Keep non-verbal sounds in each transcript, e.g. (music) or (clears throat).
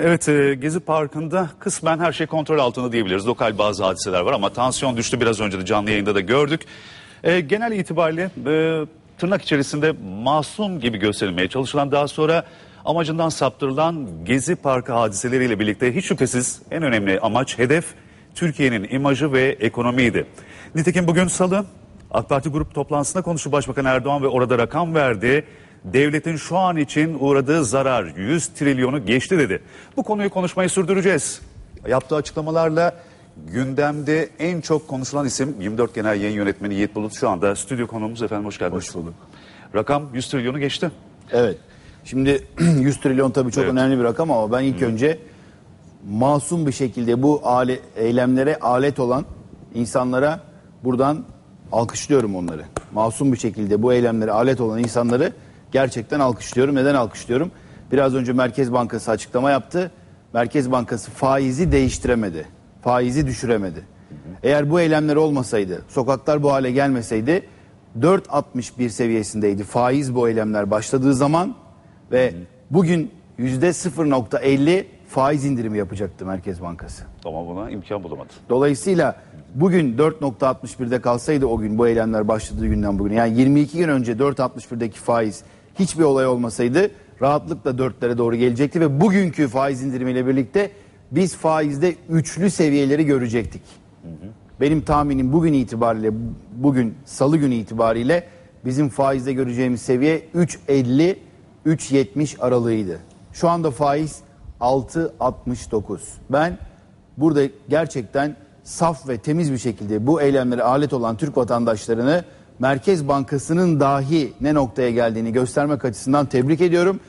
Evet e, Gezi Parkı'nda kısmen her şey kontrol altında diyebiliriz. Lokal bazı hadiseler var ama tansiyon düştü biraz önce de canlı yayında da gördük. E, genel itibariyle e, tırnak içerisinde masum gibi gösterilmeye çalışılan daha sonra amacından saptırılan Gezi Parkı hadiseleriyle birlikte hiç şüphesiz en önemli amaç hedef Türkiye'nin imajı ve ekonomiydi. Nitekim bugün salı AK Parti grup toplantısında konuştu Başbakan Erdoğan ve orada rakam verdi. Devletin şu an için uğradığı zarar 100 trilyonu geçti dedi. Bu konuyu konuşmayı sürdüreceğiz. Yaptığı açıklamalarla gündemde en çok konuşulan isim 24 Genel Yayın Yönetmeni Yiğit Bulut şu anda stüdyo konuğumuz efendim hoş geldiniz. Hoş bulduk. Rakam 100 trilyonu geçti. Evet. Şimdi (clears throat) 100 trilyon tabii çok Evet. önemli bir rakam ama ben ilk önce masum bir şekilde bu ale, eylemlere alet olan insanlara buradan alkışlıyorum onları. Masum bir şekilde bu eylemlere alet olan insanları gerçekten alkışlıyorum. Neden alkışlıyorum? Biraz önce Merkez Bankası açıklama yaptı. Merkez Bankası faizi değiştiremedi. Faizi düşüremedi. Eğer bu eylemler olmasaydı, sokaklar bu hale gelmeseydi 4.61 seviyesindeydi faiz bu eylemler başladığı zaman ve bugün yüzde 0.50 faiz indirimi yapacaktı Merkez Bankası. Ama buna imkan bulamadı. Dolayısıyla bugün 4.61'de kalsaydı o gün bu eylemler başladığı günden bugün yani 22 gün önce 4.61'deki faiz hiçbir olay olmasaydı rahatlıkla 4'lere doğru gelecekti ve bugünkü faiz indirimiyle birlikte biz faizde üçlü seviyeleri görecektik. Benim tahminim bugün itibariyle bugün salı günü itibariyle bizim faizde göreceğimiz seviye 3.50 3.70 aralığıydı. Şu anda faiz 6.69. Ben burada gerçekten saf ve temiz bir şekilde bu eylemlere alet olan Türk vatandaşlarını Merkez Bankası'nın dahi ne noktaya geldiğini göstermek açısından tebrik ediyorum.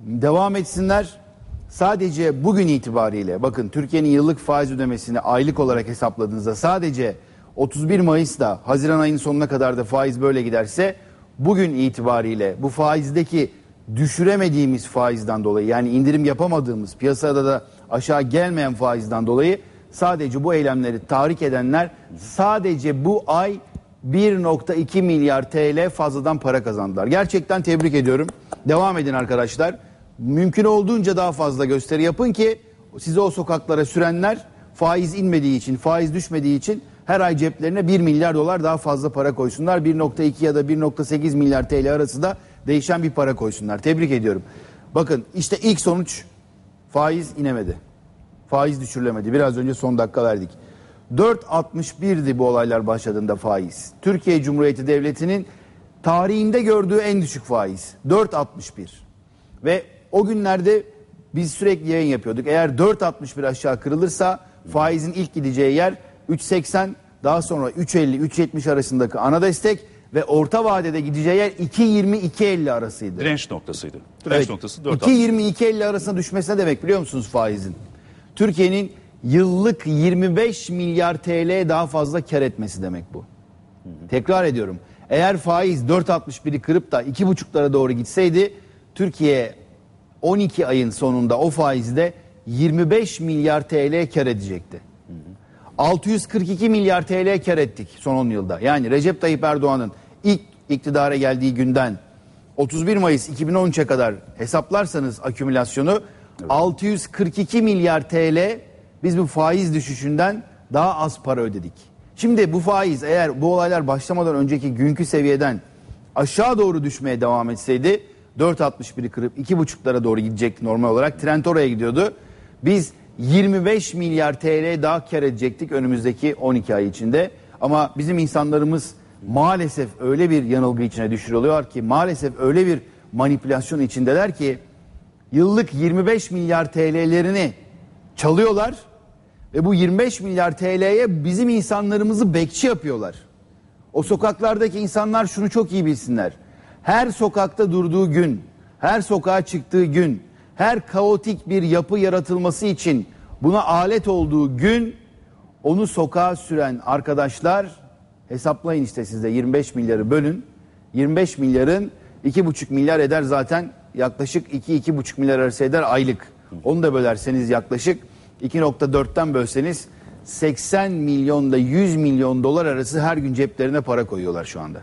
Devam etsinler. Sadece bugün itibariyle bakın Türkiye'nin yıllık faiz ödemesini aylık olarak hesapladığınızda sadece 31 Mayıs'ta Haziran ayının sonuna kadar da faiz böyle giderse bugün itibariyle bu faizdeki düşüremediğimiz faizden dolayı yani indirim yapamadığımız piyasada da aşağı gelmeyen faizden dolayı sadece bu eylemleri tahrik edenler sadece bu ay 1.2 milyar TL fazladan para kazandılar. Gerçekten tebrik ediyorum. Devam edin arkadaşlar. Mümkün olduğunca daha fazla gösteri yapın ki size o sokaklara sürenler faiz inmediği için, faiz düşmediği için her ay ceplerine 1 milyar dolar daha fazla para koysunlar. 1.2 ya da 1.8 milyar TL arası da değişen bir para koysunlar. Tebrik ediyorum. Bakın işte ilk sonuç faiz inemedi. Faiz düşürülemedi. Biraz önce son dakika verdik. 4.61'di bu olaylar başladığında faiz. Türkiye Cumhuriyeti Devleti'nin tarihinde gördüğü en düşük faiz. 4.61. Ve o günlerde biz sürekli yayın yapıyorduk. Eğer 4.61 aşağı kırılırsa faizin ilk gideceği yer 3.80 daha sonra 3.50 3.70 arasındaki ana destek ve orta vadede gideceği yer 2.20-2.50 arasıydı. Direnç noktasıydı. Direnç Evet. noktası 4 2.20-2.50 arasında düşmesi ne demek biliyor musunuz faizin? Türkiye'nin yıllık 25 milyar TL daha fazla kar etmesi demek bu. Tekrar ediyorum. Eğer faiz 4.61'i kırıp da 2.5'lara doğru gitseydi Türkiye 12 ayın sonunda o faizde 25 milyar TL kar edecekti. 642 milyar TL kar ettik son 10 yılda. Yani Recep Tayyip Erdoğan'ın ilk iktidara geldiği günden 31 Mayıs 2013'e kadar hesaplarsanız akümülasyonu 642 milyar TL biz bu faiz düşüşünden daha az para ödedik. Şimdi bu faiz eğer bu olaylar başlamadan önceki günkü seviyeden aşağı doğru düşmeye devam etseydi 4.61'i kırıp 2.5'lara doğru gidecekti normal olarak. Trend oraya gidiyordu. Biz 25 milyar TL daha kar edecektik önümüzdeki 12 ay içinde. Ama bizim insanlarımız maalesef öyle bir yanılgı içine düşürülüyor ki maalesef öyle bir manipülasyon içindeler ki yıllık 25 milyar TL'lerini çalıyorlar ve bu 25 milyar TL'ye bizim insanlarımızı bekçi yapıyorlar. O sokaklardaki insanlar şunu çok iyi bilsinler. Her sokakta durduğu gün, her sokağa çıktığı gün, her kaotik bir yapı yaratılması için buna alet olduğu gün onu sokağa süren arkadaşlar hesaplayın işte siz de 25 milyarı bölün. 25 milyarın 2,5 milyar eder zaten yaklaşık 2-2,5 milyar arası eder aylık. Onu da bölerseniz yaklaşık 2.4'ten bölseniz 80 milyonda 100 milyon dolar arası her gün ceplerine para koyuyorlar şu anda.